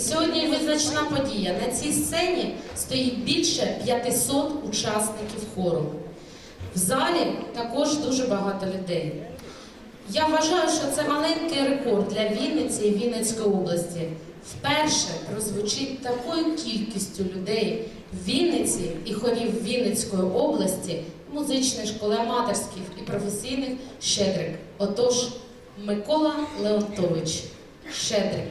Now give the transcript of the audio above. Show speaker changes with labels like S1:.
S1: І сьогодні визначна подія. На цій сцені стоїть більше 500 учасників хору. В залі також дуже багато людей. Я вважаю, що це маленький рекорд для Вінниці і Вінницької області. Вперше прозвучить такою кількістю людей в Вінниці і хорів Вінницької області музичної школи аматорських і професійних Щедрик. Отож, Микола Леонтович Щедрик.